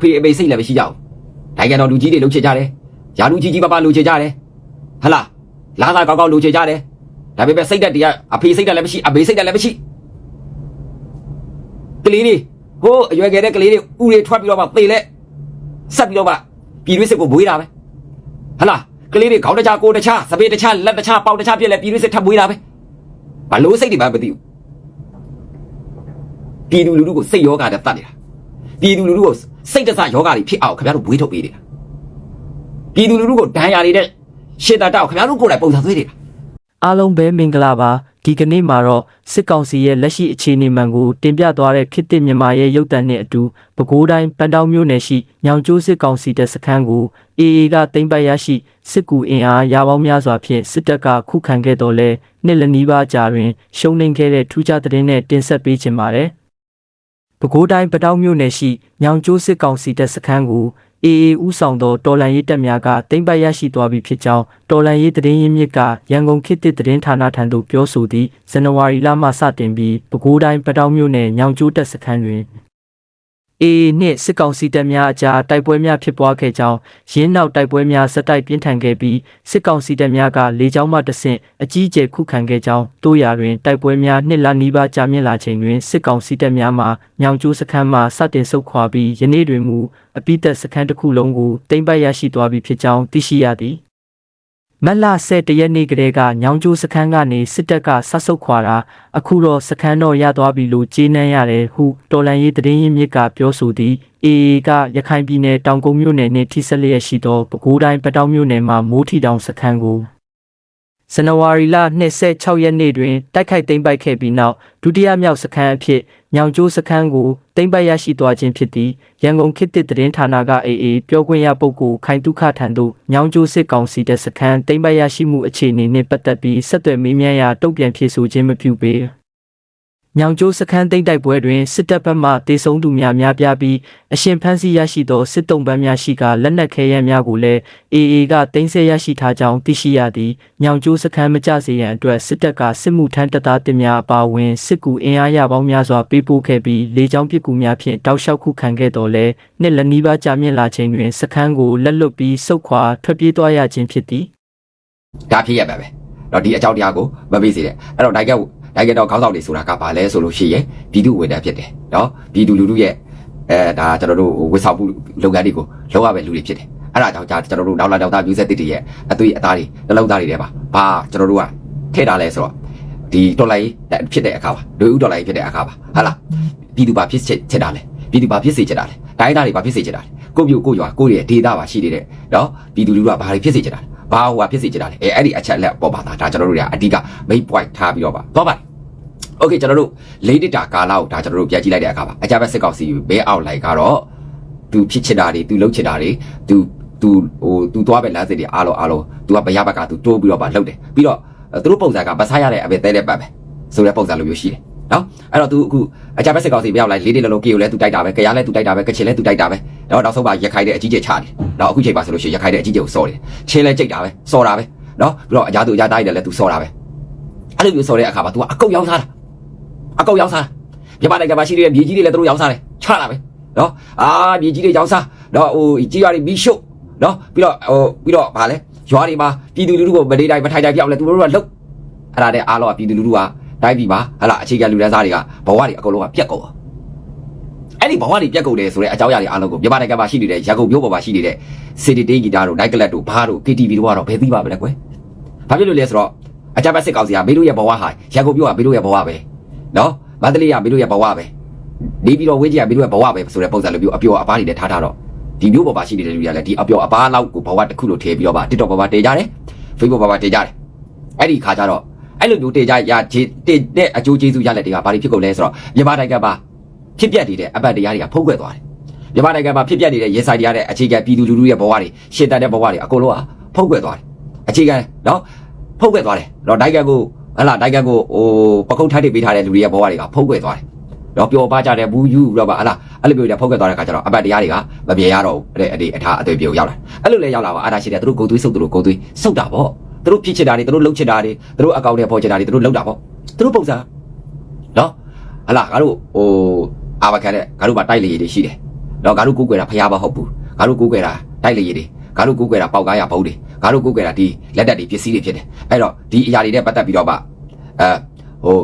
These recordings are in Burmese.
ဖေအမေစိတ်လည်းမရှိကြဘူးနိုင်ငံတော်လူကြီးတွေလှုပ်ချကြတယ်ယာလူကြီးကြီးပါပါလှုပ်ချကြတယ်ဟလာလာသာကောက်ကောက်လှုပ်ချကြတယ်ဒါပေမဲ့စိတ်သက်တည်းကအဖေစိတ်သက်လည်းမရှိအမေစိတ်သက်လည်းမရှိကလေးတွေဟိုးအရွယ်ငယ်တဲ့ကလေးတွေဥတွေထွက်ပြီးတော့မှသေလဲဆက်ပြီးတော့မှပြည်တွင်းစစ်ကိုမွေးတာပဲဟလာကလေးတွေခေါင်းတခြားကိုယ်တခြားစပင်းတခြားလက်တခြားပေါက်တခြားပြက်လဲပြည်တွင်းစစ်ထပ်မွေးတာပဲဘာလို့စိတ်တွေမှမသိဘူးပြည်သူလူထုကိုစိတ်ယောဂနဲ့တတ်နေတာပြည်သူလူထုကို စိတ်တဆယောဂါတွေဖြစ်အောင်ခင်ဗျားတို့ဘွေးထုတ်ပေးနေတာပြည်သူလူထုကိုဒဏ်ရာတွေနဲ့ရှေ့တာတောက်ခင်ဗျားတို့ကိုယ်တိုင်ပုံစံသွေးနေတာအားလုံးပဲမင်္ဂလာပါဒီကနေ့မှာတော့စစ်ကောင်စီရဲ့လက်ရှိအခြေအနေမှန်ကိုတင်ပြသွားတဲ့ခေတ်သစ်မြန်မာရဲ့ရုပ်သံနဲ့အတူပဲခူးတိုင်းပန်းတောင်းမြို့နယ်ရှိညောင်ကျိုးစစ်ကောင်စီတပ်စခန်းကို AA ကတင်ပတ်ရရှိစစ်ကူအင်အားရပေါင်းများစွာဖြင့်စစ်တပ်ကခုခံခဲ့တော်လဲနှစ်လနီးပါးကြာတွင်ရှုံးနိမ့်ခဲ့တဲ့ထူးခြားသတင်းနဲ့တင်ဆက်ပေးခြင်းပါတယ် ပဲခူးတိုင်းပတောက်မြို့နယ်ရှိညောင်ကျိုးစစ်ကောင်စီတပ်စခန်းကို AA ဦးဆောင်သောတော်လန်ရေးတပ်များကတင်ပတ်ရရှိသွားပြီဖြစ်ကြောင်းတော်လန်ရေးသတင်းရင်းမြစ်ကရန်ကုန်ခေတ်သစ်သတင်းဌာနထံသို့ပြောဆိုသည့်ဇန်နဝါရီလမှစတင်ပြီးပဲခူးတိုင်းပတောက်မြို့နယ်ညောင်ကျိုးတပ်စခန်းတွင် AA နှင့်စစ်ကောင်စီတပ်များအကြားတိုက်ပွဲများဖြစ်ပွားခဲ့ကြောင်းရင်းနောက်တိုက်ပွဲများဆက်တိုက်ပြင်းထန်ခဲ့ပြီးစစ်ကောင်စီတပ်များကလေကြောင်းမှတဆင့်အကြီးအကျယ်ခုခံခဲ့ကြောင်းတို့ရာတွင်တိုက်ပွဲများနှစ်လနီးပါးကြာမြင့်လာချိန်တွင်စစ်ကောင်စီတပ်များမှညောင်ကျိုးစခန်းမှစတင်ဆုတ်ခွာပြီးယနေ့တွင်မူအပိသက်စခန်းတစ်ခုလုံးကိုတင်ပတ်ရရှိသွားပြီဖြစ်ကြောင်းသိရှိရသည် မတ်လ17ရက်နေ့ကတည်းကညောင်ကျိုးစခန်းကနေစစ်တပ်ကဆတ်ဆုတ်ခွာတာအခုတော့စခန်းတော့ရသွားပြီလို့ကြေးနှမ်းရတယ်ဟုတော်လန်ရေးသတင်းရင်းမြစ်ကပြောဆိုသည် AA ကရခိုင်ပြည်နယ်တောင်ကုန်းမြို့နယ်နှင့်ထိစပ်လျက်ရှိသောပဲခူးတိုင်းပတောက်မြို့နယ်မှာမိုးထီတောင်စခန်းကိုဇန်နဝါရီလ26ရက်နေ့တွင်တိုက်ခိုက်သိမ်းပိုက်ခဲ့ပြီးနောက်ဒုတိယမြောက်စခန်းအဖြစ် ညောင်ကျိုးစခန်းကိုသိမ်းပိုက်ရရှိသွားခြင်းဖြစ်သည်ရန်ကုန်ခေတ်သစ်သတင်းဌာနက AA ပြောခွင့်ရပုဂ္ဂိုလ်ခိုင်တုခထံသို့ညောင်ကျိုးစစ်ကောင်စီတပ်စခန်းသိမ်းပိုက်ရရှိမှုအခြေအနေနှင့်ပတ်သက်ပြီးဆက်သွယ်မေးမြန်းရာတုံ့ပြန်ဖြေဆိုခြင်းမပြုပေ ညောင်ကျိုးစခန်းသိမ်းတိုက်ပွဲတွင်စစ်တပ်ဘက်မှတေဆုံးသူများများပြားပြီးအရှင်ဖမ်းဆီးရရှိသောစစ်တုံးပန်းများရှိကလက်နက်ခဲယမ်းများကိုလည်း AA ကတင်ဆက်ရရှိထားကြောင်းသိရှိရသည်။ညောင်ကျိုးစခန်းမကျစေရန်အတွက်စစ်တပ်ကစစ်မှုထမ်းတပ်သားတင်များအပါအဝင်စစ်ကူအင်အားရပေါင်းများစွာပေးပို့ခဲ့ပြီးလေကြောင်းပစ်ကူများဖြင့်တောက်လျှောက်ခုခံခဲ့တော်လဲနှစ်လက်နီးပါးကြာမြင့်လာချိန်တွင်စခန်းကိုလက်လွတ်ပြီးစုတ်ခွာထွက်ပြေးသွားရခြင်းဖြစ်သည်ဒါဖြစ်ရပါပဲတော့ဒီအကြောင်းတရားကိုမမေ့စေနဲ့အဲ့တော့နိုင်ငံ နိုင်ငံတော်ခေါင်းဆောင်တွေဆိုတာကဘာလဲဆိုလို့ရှိရင်ပြည်သူဝန်ထမ်းဖြစ်တယ်နော်ပြည်သူလူထုရဲ့အဲဒါကျွန်တော်တို့ဝစ်ဆောင်မှုလုပ်ငန်းတွေကိုလုပ်ရမယ့်လူတွေဖြစ်တယ်အဲ့ဒါကြောင့်ကျွန်တော်တို့နောက်လာနောက်သားမျိုးဆက်တစ်တွေရဲ့အသွေးအသားတွေနှလုံးသားတွေထဲမှာဘာကျွန်တော်တို့ကထည့်ထားလဲဆိုတော့ဒီဒေါ်လာကြီးဖြစ်တဲ့အခါပါလူဦးဒေါ်လာကြီးဖြစ်တဲ့အခါပါဟာလားပြည်သူဘာဖြစ်ချစ်တာလဲပြည်သူဘာဖြစ်စေချင်တာလဲတိုင်းသားတွေဘာဖြစ်စေချင်တာလဲကိုပြိုကိုရွာကိုရဲ့ဒေတာပါရှိနေတဲ့နော်ပြည်သူလူထုကဘာတွေဖြစ်စေချင်တာလဲ ဘာဟိုဟာဖြစ်စေချင်တာလေအဲအဲ့ဒီအချက်လက်ပေါ်ပါတာဒါကျွန်တော်တို့တွေကအဓိက main point ထားပြီးတော့ပါတော့ပါโอเคကျွန်တော်တို့လေးတစ်တာကာလကိုဒါကျွန်တော်တို့ပြန်ကြည့်လိုက်တဲ့အခါပါအကြမ်းဖက်စစ်ကောင်စီဘဲအောက်လိုက်ကတော့သူဖြစ်ချင်တာတွေသူလုပ်ချင်တာတွေသူသူဟိုသူသွားပဲလမ်းစစ်တွေအားလုံးအားလုံးသူကဘရဘက်ကသူတိုးပြီးတော့ပါလှုပ်တယ်ပြီးတော့သူတို့ပုံစံကမဆိုင်ရတဲ့အပဲတဲတဲ့ပတ်ပဲဆိုတဲ့ပုံစံလိုမျိုးရှိတယ် နော်အဲ့တော့သူအခုအကြမ်းဖက်စစ်ကောင်စီဘဲအောက်လိုက်လေးတစ်လုံးလုံးကေကိုလည်းသူတိုက်တာပဲကြရလည်းသူတိုက်တာပဲကချင်လည်းသူတိုက်တာပဲတော့နောက်ဆုံးပါရက်ခိုင်တဲ့အကြီးကျယ်ချတယ်တော့အခုချိန်ပါဆိုလို့ရှိရင်ရက်ခိုင်တဲ့အကြီးကျယ်ကိုစော်တယ်ချင်းလည်းကြိတ်တာပဲစော်တာပဲနော်ပြီးတော့အကြသူအကြတိုင်းတယ်လည်းသူစော်တာပဲအဲ့လိုမျိုးစော်တဲ့အခါမှာ तू ကအကုတ်ရောင်းစားတာအကုတ်ရောင်းစားတာမြန်မာနိုင်ငံမှာရှိနေတဲ့မြေကြီးတွေလည်းသူတို့ရောင်းစားတယ်ချတာပဲနော်အာမြေကြီးတွေရောင်းစားတော့ဟိုကြီးရွာတွေမီးရှို့နော်ပြီးတော့ဟိုပြီးတော့ဗာလဲရွာတွေမှာပြည်သူလူထုကိုမနေတိုင်းမထိုင်တိုင်းပြောက်လဲသူတို့ကလှုပ်အဲ့ဒါတဲ့အားလုံးကပြည်သူလူထုက တိုင်းပြည်မှာဟလာအခြေခံလူတန်းစားတွေကဘဝတွေအကုန်လုံးကပြက်ကုန်အဲ့ဒီဘဝတွေပြက်ကုန်တယ်ဆိုတဲ့အကြောင်းအရာတွေအားလုံးကိုမြန်မာနိုင်ငံမှာရှိနေတဲ့ရန်ကုန်မြို့ပေါ်မှာရှိနေတဲ့စီတီတေးဂီတာတို့နိုက်ကလပ်တို့ဘားတို့ KTV တို့ကတော့ဘယ်သိပါမလဲကွယ်ဘာဖြစ်လို့လဲဆိုတော့အကြမ်းဖက်စစ်ကောင်စီကမင်းတို့ရဲ့ဘဝဟာရန်ကုန်မြို့ကမင်းတို့ရဲ့ဘဝပဲနော်မန္တလေးကမင်းတို့ရဲ့ဘဝပဲနေပြီးတော့ဝင်းကြီးကမင်းတို့ရဲ့ဘဝပဲဆိုတဲ့ပုံစံလိုမျိုးအပျော်အပါးတွေနဲ့ထားထားတော့ဒီမျိုးပေါ်မှာရှိနေတဲ့လူတွေကလည်းဒီအပျော်အပါးလောက်ကိုဘဝတစ်ခုလိုထည့်ပြီးတော့ပါ TikTok ပေါ်မှာတင်ကြတယ် Facebook ပေါ်မှာတင်ကြတယ်အဲ့ဒီခါကျတော့ အဲ့လိုမျိုးတင်ကြရတင်တဲ့အကျိုးကျေးဇူးရလက်တွေကဘာတွေဖြစ်ကုန်လဲဆိုတော့မြန်မာနိုင်ငံမှာဖြစ်ပျက်နေတဲ့အပတ်တရားတွေကဖုံးကွယ်သွားတယ်မြန်မာနိုင်ငံမှာဖြစ်ပျက်နေတဲ့ရေဆိုင်တရားတဲ့အခြေခံပြည်သူလူထုရဲ့ဘဝတွေရှင်းတတ်တဲ့ဘဝတွေအကုန်လုံးကဖုံးကွယ်သွားတယ်အခြေခံနော်ဖုံးကွယ်သွားတယ်တော့နိုင်ငံကိုဟလာနိုင်ငံကိုဟိုပကုတ်ထိုက်တွေပေးထားတဲ့လူတွေရဲ့ဘဝတွေကဖုံးကွယ်သွားတယ်တော့ပျော်ပါကြတဲ့ဘူးယူတော့ပါဟလာအဲ့လိုမျိုးတွေဖုံးကွယ်သွားတဲ့ခါကျတော့အပတ်တရားတွေကမပြေရတော့ဘူးအဲ့ဒီအထားအသွေးပြေရောက်လာအဲ့လိုလဲရောက်လာပါအားဒါရှိတယ်သူတို့ဂုံသွေးစုပ်သူတို့ဂုံသွေးစုပ်တာပေါ့ သူတို့ဖြစ်ချင်တာတွေသူတို့လှုပ်ချင်တာတွေသူတို့အကောင့်တွေပေါ်ချင်တာတွေသူတို့လှုပ်တာပေါ့သူတို့ပုံစံနော်ဟလာငါတို့ဟိုအာဘကန်တဲ့ငါတို့မှာတိုက်လေတွေရှိတယ်တော့ငါတို့ကိုးကွယ်တာဖျားမဟုတ်ဘူးငါတို့ကိုးကွယ်တာတိုက်လေရည်တွေငါတို့ကိုးကွယ်တာပေါက်ကားရဘုံတွေငါတို့ကိုးကွယ်တာဒီလက်တက်တွေပစ္စည်းတွေဖြစ်တယ်အဲ့တော့ဒီအရာတွေနဲ့ပတ်သက်ပြီးတော့မှအဲဟို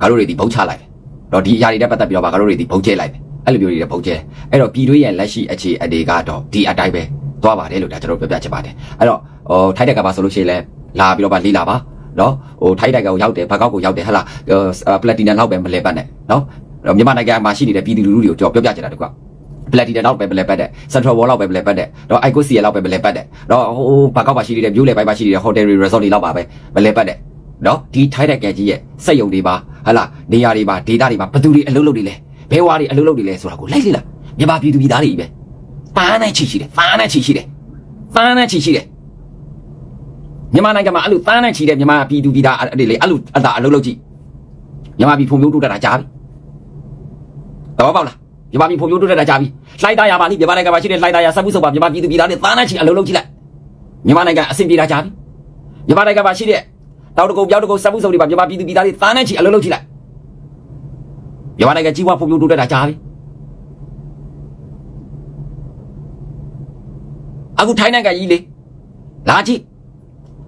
ငါတို့တွေဒီဘုံချလိုက်တယ်တော့ဒီအရာတွေနဲ့ပတ်သက်ပြီးတော့မှငါတို့တွေဒီဘုံကျဲလိုက်တယ်အဲ့လိုမျိုးတွေဘုံကျဲအဲ့တော့ပြည်တွင်းရဲ့လက်ရှိအခြေအနေကတော့ဒီအတိုင်းပဲ သွားပါတယ်လို့ဒါကျွန်တော်ပြောပြချင်ပါတယ်အဲ့တော့ဟိုထိုက်တက်ကပါဆိုလို့ရှိရင်လဲလာပြီးတော့မှလေးလာပါနော်ဟိုထိုက်တက်ကိုရောက်တယ်ဘကောက်ကိုရောက်တယ်ဟဟလားပလက်တီနမ်လောက်ပဲမလဲပတ်နဲ့နော်မြန်မာနိုင်ငံမှာရှိနေတဲ့ပြည်သူလူထုတွေကိုကျွန်တော်ပြောပြချင်တာတကွာပလက်တီနမ်လောက်ပဲပလဲပတ်တဲ့စက်ထရဝေါ်လောက်ပဲပလဲပတ်တဲ့တော့အိုက်ကိုစီရလောက်ပဲပလဲပတ်တဲ့တော့ဟိုဘာကောက်ပါရှိနေတဲ့မြို့လေပိုင်းပါရှိနေတဲ့ဟိုတယ်ရီရီဆော့တွေလောက်ပါပဲပလဲပတ်တဲ့နော်ဒီထိုင်းတဲ့ကဲကြီးရဲ့စက်ယုံတွေပါဟလာနေရာတွေပါဒေတာတွေပါဘသူတွေအလုပ်လုပ်တွေလဲဘဲဝါတွေအလုပ်လုပ်တွေလဲဆိုတာကိုလိုက်လေလားမြန်မာပြည်သူပြည်သားတွေကြီးပဲ ပန်းနဲ့ချီရှိတယ်ပန်းနဲ့ချီရှိတယ်ပန်းနဲ့ချီရှိတယ်မြန်မာနိုင်ငံမှာအဲ့လိုပန်းနဲ့ချီတဲ့မြန်မာပြည်သူပြည်သားအဲ့ဒီလေအဲ့လိုအသာအလုပ်လုပ်ကြည့်မြန်မာပြည်ဖွံ့ဖြိုးတိုးတက်တာကြားပြီတော့ပေါ့လားမြန်မာပြည်ဖွံ့ဖြိုးတိုးတက်တာကြာပြီလှိုက်သားရပါလိမြန်မာနိုင်ငံမှာရှိတဲ့လှိုက်သားရစက်မှုစုပ်ပါမြန်မာပြည်သူပြည်သားတွေသားနဲ့ချီအလုံးလုံးကြည့်လိုက်မြန်မာနိုင်ငံအဆင်ပြေတာကြာပြီမြန်မာနိုင်ငံမှာရှိတဲ့တောက်တကုံပြောက်တကုံစက်မှုစုပ်တွေပါမြန်မာပြည်သူပြည်သားတွေသားနဲ့ချီအလုံးလုံးကြည့်လိုက်မြန်မာနိုင်ငံကြီးပွားဖွံ့ဖြိုးတိုးတက်တာကြာပြီ အခုထိုင်းနိုင်ငံကြီးလေလာကြည့်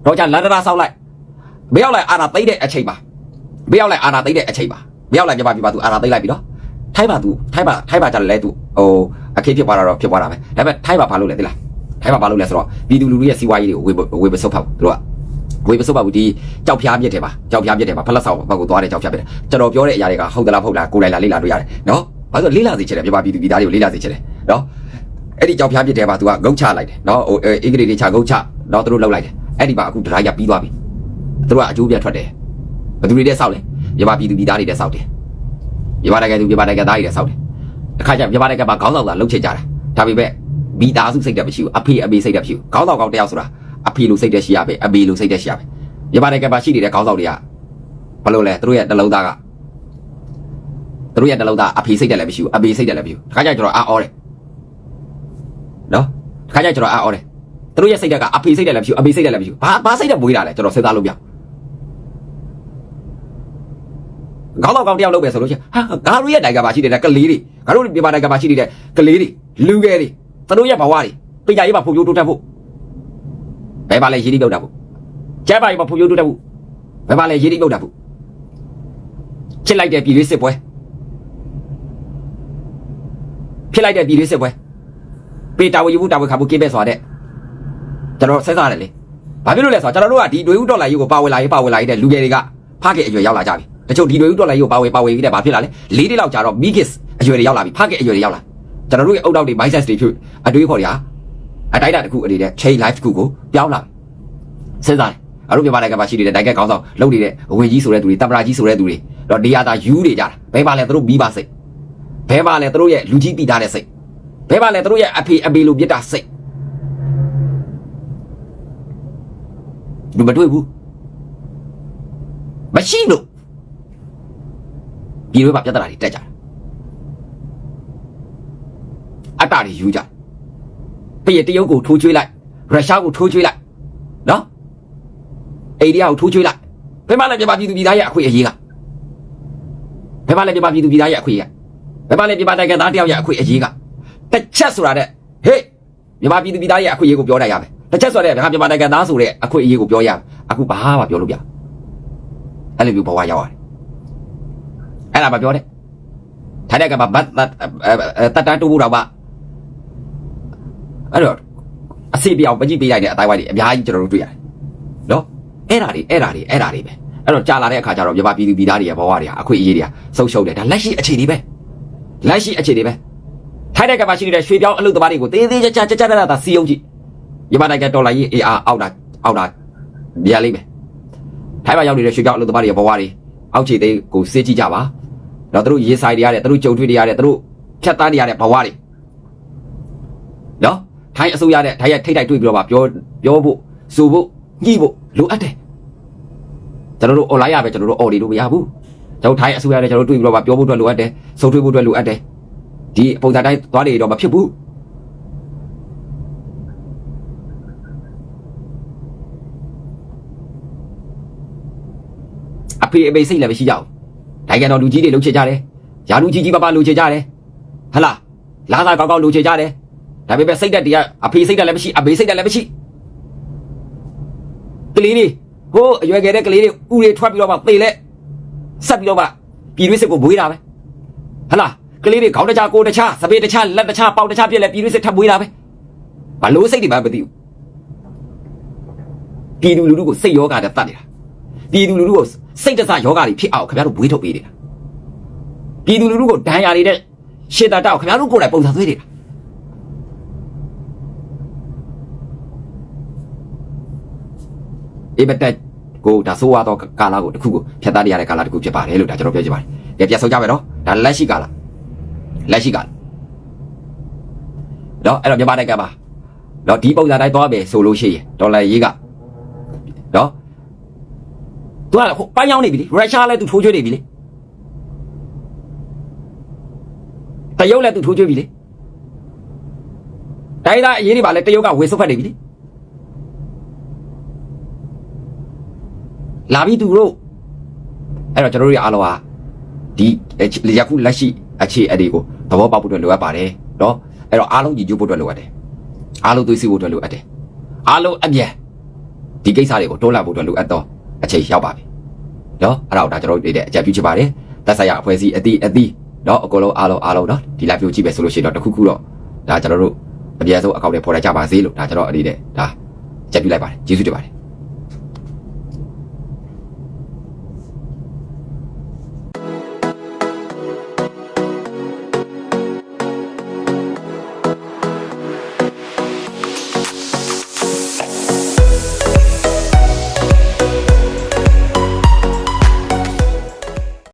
တော့ကြလန်ဒရာဆောက်လိုက်ဘယ်ရောက်လိုက်အာနာသိမ့်တဲ့အချိန်ပါဘယ်ရောက်လိုက်အာနာသိမ့်တဲ့အချိန်ပါဘယ်ရောက်လိုက်မြန်မာပြည်ပါသူအာနာသိမ့်လိုက်ပြီနော်ထိုင်းပါသူထိုင်းပါထိုင်းပါကြတယ်လဲသူဟိုအခင်းဖြစ်သွားတာတော့ဖြစ်သွားတာပဲဒါပေမဲ့ထိုင်းပါဘာလို့လဲသိလားထိုင်းပါဘာလို့လဲဆိုတော့ပြည်သူလူထုရဲ့စီးပွားရေးတွေကိုဝေဝေမစုပ်ဖောက်သူတို့ကဝေမစုပ်ဖောက်ဘူးဒီကြောက်ဖျားမြစ်တယ်ပါကြောက်ဖျားမြစ်တယ်ပါဖလက်ဆောင်ဘက်ကိုသွားတဲ့ကြောက်ဖျားမြစ်တယ်ကျွန်တော်ပြောတဲ့အရာတွေကဟုတ်သလားမဟုတ်လားကိုယ်တိုင်လာလေ့လာတွေ့ရတယ်နော်ဘာလို့လေ့လာစေချင်တယ်မြန်မာပြည်သူပြည်သားတွေကိုလေ့လာစေချင်တယ်နော် အဲ့ဒီကြောက်ဖျားမြစ်တယ်ပါသူကဂုတ်ချလိုက်တယ်နော်ဟိုအင်္ဂလိပ်တွေချဂုတ်ချနော်သူတို့လောက်လိုက်တယ်အဲ့ဒီပါအခုဒရာရပြီးသွားပြီသူတို့ကအကျိုးပြတ်ထွက်တယ်ဘယ်သူတွေတဲ့ဆောက်လဲမြန်မာပြည်သူပြည်သားတွေတဲ့ဆောက်တယ်မြန်မာနိုင်ငံသူမြန်မာနိုင်ငံသားတွေတဲ့ဆောက်တယ်တစ်ခါကျမြန်မာနိုင်ငံမှာခေါင်းဆောင်လာလှုပ်ချင်ကြတာဒါပေမဲ့မိသားစုစိတ်တက်မရှိဘူးအဖေအမေစိတ်တက်မရှိဘူးခေါင်းဆောင်ကောင်တယောက်ဆိုတာအဖေလိုစိတ်တက်ရှိရပဲအမေလိုစိတ်တက်ရှိရပဲမြန်မာနိုင်ငံမှာရှိနေတဲ့ခေါင်းဆောင်တွေကဘယ်လိုလဲသူတို့ရဲ့နှလုံးသားကသူတို့ရဲ့နှလုံးသားအဖေစိတ်တက်လည်းမရှိဘူးအမေစိတ်တက်လည်းမရှိဘူးတစ်ခါကျကျွန်တော်အာအောတယ် နော်တစ်ခါကျကျွန်တော်အာအောတယ်သူတို့ရဲ့စိတ်တက်ကအဖေစိတ်တက်လည်းမရှိဘူးအမေစိတ်တက်လည်းမရှိဘူးဘာဘာစိတ်တက်မွေးတာလဲကျွန်တော်စဉ်းစားလို့ပြခေါင်းဆောင်ကောင်တယောက်လုပ်ပဲဆိုလို့ရှိရင်ဟာငါတို့ရဲ့နိုင်ငံမှာရှိနေတဲ့ကလေးတွေငါတို့မြန်မာနိုင်ငံမှာရှိနေတဲ့ကလေးတွေလူငယ်တွေသူတို့ရဲ့ဘဝတွေပညာရေးမှာဖွံ့ဖြိုးတိုးတက်ဖို့ဘယ်မှာလဲရည်ရည်ပြုတ်တာဖို့ကျဲပါရေးမှာဖွံ့ဖြိုးတိုးတက်ဖို့ဘယ်မှာလဲရည်ရည်ပြုတ်တာဖို့ချစ်လိုက်တဲ့ပြည်လေးစစ်ပွဲဖြစ်လိုက်တဲ့ပြည်လေးစစ်ပွဲ ပေတာဝယူဘူးတာဝခါဘူးကိပဲဆိုတာတဲ့ကျွန်တော်ဆက်စားတယ်လေဘာဖြစ်လို့လဲဆိုတော့ကျွန်တော်တို့ကဒီတွေဥတော်လာရေးကိုပါဝင်လာရေးပါဝင်လာရေးတဲ့လူငယ်တွေကဖခင်အရွယ်ရောက်လာကြပြီတချို့ဒီတွေဥတော်လာရေးကိုပါဝင်ပါဝင်ပြီးတဲ့ဘာဖြစ်လာလဲ၄နှစ်လောက်ကြာတော့ migis အရွယ်တွေရောက်လာပြီဖခင်အရွယ်တွေရောက်လာကျွန်တော်တို့ရဲ့အုတ်တောက်တွေ mindset တွေဖြစ်အတွေးခေါ်တွေဟာအတိုင်းအတာတစ်ခုအနေနဲ့ change life တစ်ခုကိုပြောင်းလာစဉ်းစားတယ်အဲ့လိုမြန်မာနိုင်ငံမှာရှိနေတဲ့နိုင်ငံကောင်းဆောင်လုပ်နေတဲ့ဝင်ကြီးဆိုတဲ့သူတွေတမရာကြီးဆိုတဲ့သူတွေတော့နေရာသာယူနေကြတာဘယ်မှာလဲသူတို့ပြီးပါစိတ်ဘယ်မှာလဲသူတို့ရဲ့လူကြီးတည်ထားတဲ့စိတ် ဘယ်မှာလဲသူတို့ရဲ့အဖေအမေလိုပြစ်တာစိတ်လူမတွေ့ဘူးမရှိလို့ပြည်တွင်းမှာပြဿနာတွေတက်ကြတယ်အတ္တတွေယူကြတယ်ပြည့်တရုတ်ကိုထိုးချွေးလိုက်ရုရှားကိုထိုးချွေးလိုက်နော်အိန္ဒိယကိုထိုးချွေးလိုက်ဘယ်မှာလဲမြန်မာပြည်သူပြည်သားရဲ့အခွင့်အရေးကဘယ်မှာလဲမြန်မာပြည်သူပြည်သားရဲ့အခွင့်အရေးကဘယ်မှာလဲမြန်မာနိုင်ငံသားတယောက်ရဲ့အခွင့်အရေးက တစ်ချက်ဆိုတာတဲ့ဟေးမြန်မာပြည်သူပြည်သားရဲ့အခွင့်အရေးကိုပြောနိုင်ရမယ်တစ်ချက်ဆိုတဲ့မြန်မာနိုင်ငံသားဆိုတဲ့အခွင့်အရေးကိုပြောရမယ်အခုဘာမှပြောလို့ပြအဲ့လိုမျိုးဘဝရောက်ရတယ်အဲ့ဒါမပြောတဲ့ထိုင်တဲ့ကမှာဘတ်တတ်တတူဘူးတော့ပါအဲ့တော့အစီပြောင်ပကြည့်ပေးလိုက်တဲ့အတိုင်းဝိုင်းတွေအများကြီးကျွန်တော်တို့တွေ့ရတယ်နော်အဲ့ဒါတွေအဲ့ဒါတွေအဲ့ဒါတွေပဲအဲ့တော့ကြာလာတဲ့အခါကျတော့မြန်မာပြည်သူပြည်သားတွေရဲ့ဘဝတွေဟာအခွင့်အရေးတွေဟာဆုံးရှုံးတယ်ဒါလက်ရှိအခြေအနေပဲလက်ရှိအခြေအနေပဲ ထိုင်တဲ့ကမှာရှိနေတဲ့ရွှေပြောင်းအလုပ်သမားတွေကိုသေးသေးချာချာချာချာချာတာစီယုံကြည့်မြန်မာနိုင်ငံဒေါ်လာရေးအေးအားအောက်တာအောက်တာနေရာလေးပဲထိုင်မှာရောက်နေတဲ့ရွှေပြောင်းအလုပ်သမားတွေရဲ့ဘဝတွေအောက်ခြေသိမ်းကိုစေးကြည့်ကြပါတော့သူတို့ရေးဆိုင်တွေရတယ်သူတို့ကြုံတွေ့တွေရတယ်သူတို့ဖြတ်သားနေရတဲ့ဘဝတွေနော်ထိုင်းအစိုးရနဲ့ထိုင်းရဲ့ထိတ်တိုက်တွေ့ပြီးတော့မှပြောပြောဖို့ဆိုဖို့ညှိဖို့လိုအပ်တယ်ကျွန်တော်တို့ online ရပဲကျွန်တော်တို့ order လို့မရဘူးကျွန်တော်ထိုင်းအစိုးရနဲ့ကျွန်တော်တို့တွေ့ပြီးတော့မှပြောဖို့အတွက်လိုအပ်တယ်ဆုံးထွေးဖို့အတွက်လိုအပ်တယ် ဒီပုံစံတိုင်းသွားနေတော့မဖြစ်ဘူးအဖေအမေစိတ်လည်းမရှိကြဘူးနိုင်ငံတော်လူကြီးတွေလှုပ်ချကြတယ်ယာလူကြီးကြီးပါပါလှုပ်ချကြတယ်ဟဟလားလာသာကောင်းကောင်းလူချေကြတယ်ဒါပေမဲ့စိတ်သက်တွေကအဖေစိတ်သက်လည်းမရှိအမေစိတ်သက်လည်းမရှိကလေးတွေဟိုးအရွယ်ငယ်တဲ့ကလေးတွေဥတွေထွက်ပြီးတော့မှသေလဲဆက်ပြီးတော့မှပြည်တွင်းစစ်ကိုမွေးတာပဲဟလား ကလေးတွေခေါင်းတခြားကိုယ်တခြားစပင်းတခြားလက်တခြားပေါက်တခြားပြက်လဲပြည်တွင်းစစ်ထပ်မွေးတာပဲဘာလို့စိတ်တွေမှမသိဘူးပြည်သူလူထုကိုစိတ်ယောဂတဲ့တတ်နေတာပြည်သူလူထုကိုစိတ်တဆယောဂတွေဖြစ်အောင်ခင်ဗျားတို့ဘွေးထုတ်ပေးနေတာပြည်သူလူထုကိုဒဏ်ရာတွေနဲ့ရှေ့တာတောက်ခင်ဗျားတို့ကိုယ်တိုင်ပုံစံသွေးနေတာအေဘတက်ကိုဒါဆိုးရတော့ကာလာကိုတစ်ခုကိုဖြတ်သားရတဲ့ကာလာတစ်ခုဖြစ်ပါတယ်လို့ဒါကျွန်တော်ပြောချင်ပါတယ်။ကြပြဆုံးကြမယ်နော်။ဒါလက်ရှိကာလာ လက်ရှိကာလာနော်အဲ့တော့မြန်မာနိုင်ငံမှာနော်ဒီပုံစံတိုင်းသွားမယ်ဆိုလို့ရှိရင်ဒေါ်လာရေးကနော်သူကဟိုပန်းရောက်နေပြီလေရုရှားလည်းသူထိုးချွေးနေပြီလေတရုတ်လည်းသူထိုးချွေးပြီလေတိုင်းသားအရေးတွေပါလဲတရုတ်ကဝေစုပ်ဖက်နေပြီလေလာပြီသူတို့အဲ့တော့ကျွန်တော်တို့ရအားလုံးကဒီယခုလက်ရှိ အခြေအတွေကိုသဘောပေါက်ဖို့အတွက်လိုအပ်ပါတယ်နော်အဲ့တော့အားလုံးညီညွတ်ဖို့အတွက်လိုအပ်တယ်အားလုံးသွေးစည်းဖို့အတွက်လိုအပ်တယ်အားလုံးအမြန်ဒီကိစ္စတွေကိုတွန်းလှန်ဖို့အတွက်လိုအပ်တော့အချိန်ရောက်ပါပြီနော်အဲ့ဒါကိုဒါကျွန်တော်တို့တွေ့တဲ့အကြံပြုချင်ပါတယ်သက်ဆိုင်ရာအဖွဲ့အစည်းအသီးအသီးနော်အကုန်လုံးအားလုံးအားလုံးနော်ဒီ live ကိုကြည့်မယ်ဆိုလို့ရှိရင်တော့တခုခုတော့ဒါကျွန်တော်တို့အပြည့်အစုံအကောင့်တွေပေါ်လိုက်ကြပါစေလို့ဒါကျွန်တော်အနေနဲ့ဒါကြက်ပြလိုက်ပါတယ်ကျေးဇူးတင်ပါတယ်